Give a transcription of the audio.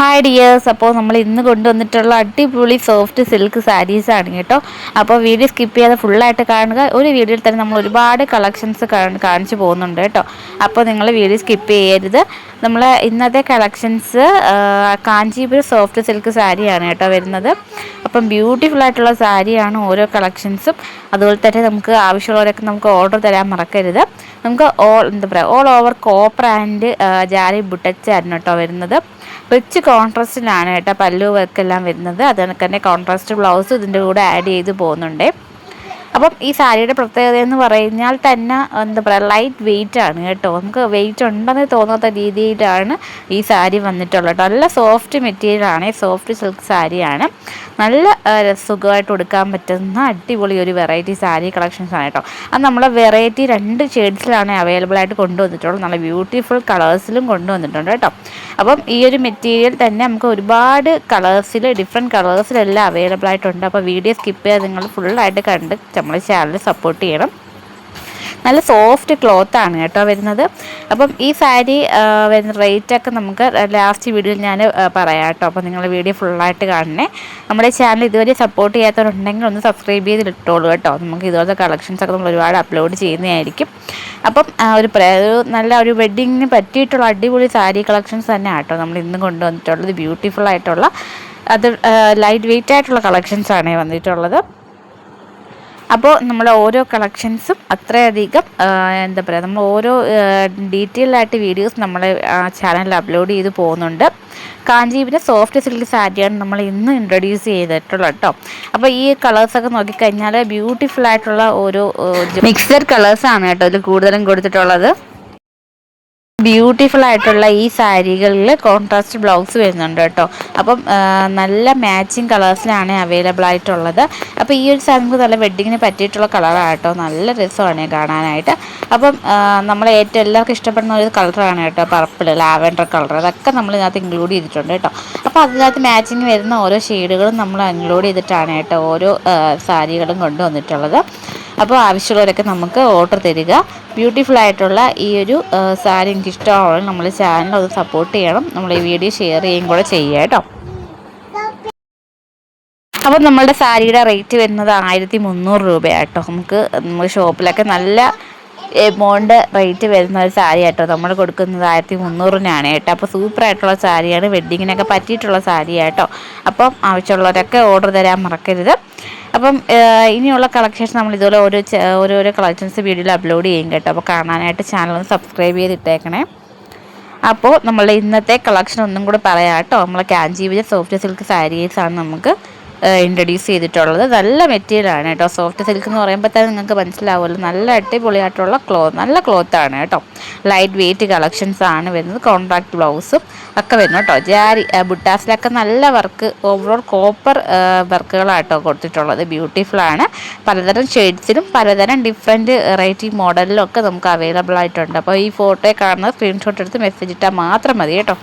Hi dears അപ്പോൾ നമ്മൾ ഇന്ന് കൊണ്ടുവന്നിട്ടുള്ള അടിപൊളി സോഫ്റ്റ് സിൽക്ക് സാരീസാണ് കേട്ടോ. അപ്പോൾ വീഡിയോ സ്കിപ്പ് ചെയ്യാതെ ഫുള്ളായിട്ട് കാണുക. ഒരു വീഡിയോയിൽ തന്നെ നമ്മൾ ഒരുപാട് കളക്ഷൻസ് കാണിച്ചു പോകുന്നുണ്ട് കേട്ടോ. അപ്പോൾ നിങ്ങൾ വീഡിയോ സ്കിപ്പ് ചെയ്യരുത്. നമ്മൾ ഇന്നത്തെ കളക്ഷൻസ് കാഞ്ചീപുരം സോഫ്റ്റ് സിൽക്ക് സാരിയാണ് കേട്ടോ വരുന്നത്. അപ്പം ബ്യൂട്ടിഫുൾ ആയിട്ടുള്ള സാരിയാണ് ഓരോ കളക്ഷൻസും അതുപോലെ തന്നെ നമുക്ക് ആവശ്യമുള്ളവരൊക്കെ നമുക്ക് ഓർഡർ തരാൻ മറക്കരുത്. നമുക്ക് ഓൾ എന്താ പറയുക all over copper and zari ബുട്ടച്ചായിരുന്നു കേട്ടോ വരുന്നത്. റിച്ച് കോൺട്രാസ്റ്റിലാണ് കേട്ടോ പല്ലു വർക്കെല്ലാം വരുന്നത്. അതുകൊണ്ട് തന്നെ കോൺട്രാസ്റ്റ് ബ്ലൗസ് ഇതിന്റെ കൂടെ ആഡ് ചെയ്ത് പോകുന്നുണ്ട്. അപ്പം ഈ സാരിയുടെ പ്രത്യേകത എന്ന് പറഞ്ഞാൽ തന്നെ എന്താ പറയുക ലൈറ്റ് വെയിറ്റ് ആണ് കേട്ടോ. നമുക്ക് വെയിറ്റ് ഉണ്ടെന്ന് തോന്നാത്ത രീതിയിലാണ് ഈ സാരി വന്നിട്ടുള്ളത് നല്ല സോഫ്റ്റ് മെറ്റീരിയലാണ് സോഫ്റ്റ് സിൽക്ക് സാരിയാണ്. നല്ല സുഖമായിട്ട് കൊടുക്കാൻ പറ്റുന്ന അടിപൊളി ഒരു വെറൈറ്റി സാരി കളക്ഷൻസ് ആണ് കേട്ടോ. അത് നമ്മളെ വെറൈറ്റി രണ്ട് ഷെയ്ഡ്സിലാണ് അവൈലബിൾ ആയിട്ട് കൊണ്ടുവന്നിട്ടുള്ളത്. നല്ല ബ്യൂട്ടിഫുൾ കളേഴ്സിലും കൊണ്ടുവന്നിട്ടുണ്ട് കേട്ടോ. അപ്പം ഈ ഒരു മെറ്റീരിയൽ തന്നെ നമുക്ക് ഒരുപാട് കളേഴ്സിൽ ഡിഫറെന്റ് കളേഴ്സിലെല്ലാം അവൈലബിൾ ആയിട്ടുണ്ട്. അപ്പോൾ വീഡിയോ സ്കിപ്പ് ചെയ്യാതെ നിങ്ങൾ ഫുള്ളായിട്ട് കണ്ട് നമ്മൾ ചാനൽ സപ്പോർട്ട് ചെയ്യണം. നല്ല സോഫ്റ്റ് ക്ലോത്ത് ആണ് കേട്ടോ വരുന്നത്. അപ്പം ഈ സാരി വരുന്ന റേറ്റൊക്കെ നമുക്ക് ലാസ്റ്റ് വീഡിയോയിൽ ഞാൻ പറയാം കേട്ടോ. അപ്പോൾ നിങ്ങൾ വീഡിയോ ഫുള്ളായിട്ട് കാണണേ. നമ്മുടെ ചാനൽ ഇതുവരെ സപ്പോർട്ട് ചെയ്യാത്തവരുണ്ടെങ്കിൽ ഒന്ന് സബ്സ്ക്രൈബ് ചെയ്ത് ഇട്ടോളൂ കേട്ടോ. നമുക്ക് ഇതുപോലത്തെ കളക്ഷൻസ് ഒക്കെ നമ്മൾ ഒരുപാട് അപ്ലോഡ് ചെയ്യുന്നതായിരിക്കും. അപ്പം ഒരു ഒരു നല്ല ഒരു വെഡ്ഡിങ്ങിന് പറ്റിയിട്ടുള്ള അടിപൊളി സാരി കളക്ഷൻസ് തന്നെ കേട്ടോ നമ്മൾ ഇന്ന് കൊണ്ടുവന്നിട്ടുള്ളത്. ബ്യൂട്ടിഫുൾ ആയിട്ടുള്ള അത് ലൈറ്റ് വെയിറ്റ് ആയിട്ടുള്ള കളക്ഷൻസാണ് വന്നിട്ടുള്ളത്. അപ്പോൾ നമ്മൾ ഓരോ കളക്ഷൻസും അത്രയധികം എന്താ പറയുക നമ്മൾ ഓരോ ഡീറ്റെയിൽ ആയിട്ട് വീഡിയോസ് നമ്മൾ ചാനലിൽ അപ്ലോഡ് ചെയ്ത് പോകുന്നുണ്ട്. കാഞ്ചീപുരം സോഫ്റ്റ് സിൽക്ക് സാരിയാണ് നമ്മൾ ഇന്ന് ഇൻട്രൊഡ്യൂസ് ചെയ്തിട്ടുള്ളത് കേട്ടോ. അപ്പോൾ ഈ കളേഴ്സൊക്കെ നോക്കിക്കഴിഞ്ഞാൽ ബ്യൂട്ടിഫുൾ ആയിട്ടുള്ള ഓരോ മിക്സഡ് കളേഴ്സാണ് കേട്ടോ ഇതിൽ കൂടുതലും കൊടുത്തിട്ടുള്ളത്. ബ്യൂട്ടിഫുൾ ആയിട്ടുള്ള ഈ സാരികളിൽ കോൺട്രാസ്റ്റ് ബ്ലൗസ് വരുന്നുണ്ട് കേട്ടോ. അപ്പം നല്ല മാച്ചിങ് കളേഴ്സിലാണ് അവൈലബിൾ ആയിട്ടുള്ളത്. അപ്പോൾ ഈ ഒരു സാരി നല്ല വെഡ്ഡിങ്ങിന് പറ്റിയിട്ടുള്ള കളറാണ് കേട്ടോ. നല്ല രസമാണ് കാണാനായിട്ട്. അപ്പം നമ്മൾ ഏറ്റവും എല്ലാവർക്കും ഇഷ്ടപ്പെടുന്ന ഒരു കളറാണ് കേട്ടോ. പർപ്പിൾ ലാവൻഡർ കളർ അതൊക്കെ നമ്മൾ ഇതിനകത്ത് ഇൻക്ലൂഡ് ചെയ്തിട്ടുണ്ട് കേട്ടോ. അപ്പോൾ അതിനകത്ത് മാച്ചിങ് വരുന്ന ഓരോ ഷെയ്ഡുകളും നമ്മൾ ഇൻക്ലൂഡ് ചെയ്തിട്ടാണ് കേട്ടോ ഓരോ സാരികളും കൊണ്ടുവന്നിട്ടുള്ളത്. അപ്പോൾ ആവശ്യമുള്ളവരൊക്കെ നമുക്ക് ഓർഡർ തരിക. ബ്യൂട്ടിഫുൾ ആയിട്ടുള്ള ഈ ഒരു സാരി എനിക്ക് ഇഷ്ടമാണ് നമ്മൾ ചാനൽ അത് സപ്പോർട്ട് ചെയ്യണം. നമ്മൾ ഈ വീഡിയോ ഷെയർ ചെയ്യുകയും കൂടെ ചെയ്യുക കേട്ടോ. അപ്പോൾ നമ്മളുടെ സാരിയുടെ റേറ്റ് വരുന്നത് ആയിരത്തി മുന്നൂറ് രൂപയാട്ടോ നമുക്ക് നമ്മൾ ഷോപ്പിലൊക്കെ നല്ല എമൗണ്ട് റേറ്റ് വരുന്ന ഒരു സാരി കേട്ടോ നമ്മൾ കൊടുക്കുന്നത് ആയിരത്തി മുന്നൂറിനാണ് കേട്ടോ. അപ്പോൾ സൂപ്പർ ആയിട്ടുള്ള സാരിയാണ്. വെഡ്ഡിങ്ങിനൊക്കെ പറ്റിയിട്ടുള്ള സാരി കേട്ടോ അപ്പം ആവശ്യമുള്ളവരൊക്കെ ഓർഡർ തരാൻ മറക്കരുത്. അപ്പം ഇനിയുള്ള കളക്ഷൻസ് നമ്മൾ ഇതുപോലെ ഓരോ ഓരോരോ കളക്ഷൻസ് വീഡിയോയിൽ അപ്ലോഡ് ചെയ്യും കേട്ടോ. അപ്പോൾ കാണാനായിട്ട് ചാനൽ ഒന്ന് സബ്സ്ക്രൈബ് ചെയ്തിട്ടേക്കണേ. അപ്പോൾ നമ്മളുടെ ഇന്നത്തെ കളക്ഷൻ ഒന്നും കൂടെ പറയാം കേട്ടോ. നമ്മൾ കാഞ്ചീപുരം സോഫ്റ്റ് സിൽക്ക് സാരീസാണ് നമുക്ക് ഇൻട്രൊഡ്യൂസ് ചെയ്തിട്ടുള്ളത്. നല്ല മെറ്റീരിയലാണ് കേട്ടോ. സോഫ്റ്റ് സിൽക്ക് എന്ന് പറയുമ്പോൾ തന്നെ നിങ്ങൾക്ക് മനസ്സിലാവുമല്ലോ. നല്ല അടിപൊളിയായിട്ടുള്ള ക്ലോത്ത് നല്ല ക്ലോത്ത് ആണ് കേട്ടോ. ലൈറ്റ് വെയിറ്റ് കളക്ഷൻസ് ആണ് വരുന്നത്. കോൺട്രാക്ട് ബ്ലൗസും ഒക്കെ വരുന്നു കേട്ടോ. ജാരി ബുട്ടാസിലൊക്കെ നല്ല വർക്ക് ഓവറോൾ കോപ്പർ വർക്കുകളാട്ടോ കൊടുത്തിട്ടുള്ളത്. ബ്യൂട്ടിഫുൾ ആണ്. പലതരം ഷെയ്ഡ്സിലും പലതരം ഡിഫറെന്റ് വെറൈറ്റി മോഡലിലും ഒക്കെ നമുക്ക് അവൈലബിൾ ആയിട്ടുണ്ട്. അപ്പോൾ ഈ ഫോട്ടോയെ കാണുന്ന സ്ക്രീൻഷോട്ട് എടുത്ത് മെസ്സേജ് ഇട്ടാൽ മാത്രം മതി കേട്ടോ.